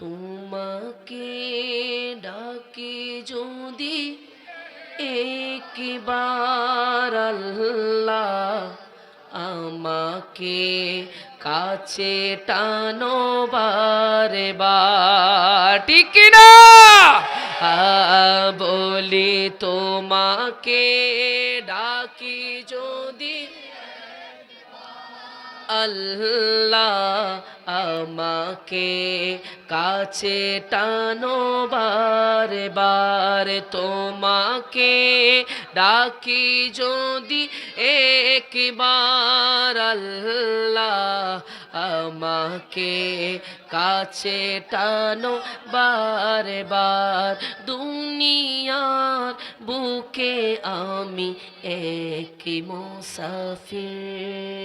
তোমাকে ডাকি যদি একবার আল্লাহ আমাকে কাছে টানো বারে ঠিক বলি তোমাকে ডাকি যদি আল্লাহ আমাকে কাছে টানো বারে বারে তোমাকে ডাকি যদি একবার, আল্লাহ আমাকে কাছে টানো বারে বার দুনিয়ার বুকে আমি এক মুসাফির।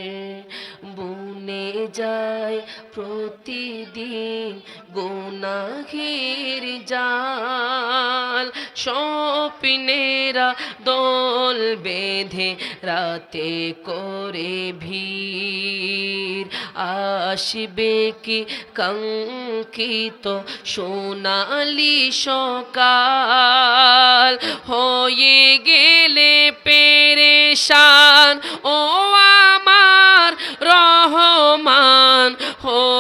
যায় প্রতিদিন গুনাহের জাল। স্বপ্নেরা দল বেঁধে রাতে করে ভিড়। আসবে কি কঙ্কিত সোনালি সকাল? হয়ে গেলে পেরেশান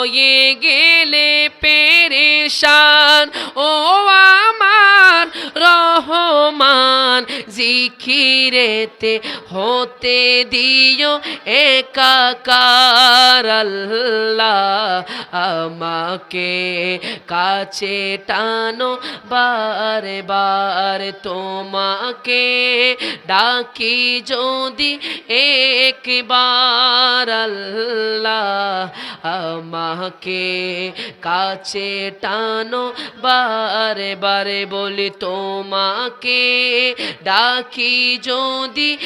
হয়ে গেলে পেরেশান। ও আমার রহমান জিখিরেতে হতে দিও একাকার আল্লাহ আমাকে কাছে টানো বারে বার তোমাকে ডাকি যদি একবার আল্লাহ আমাকে কাছে টানো বারে বারে বলি তোমাকে ডাকি যদি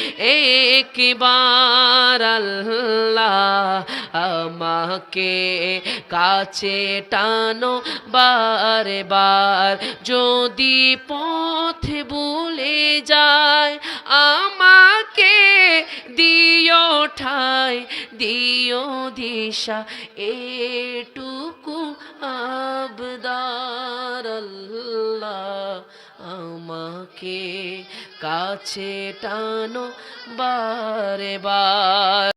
একবার আল্লাহ আমাকে কাছে টানো বারে বার যদি পথ ভুলে যায় আমাকে দিও ঠাই, দিও দিশা, এটুকু আবদার আল্লাহ কাছে টানো বারে বার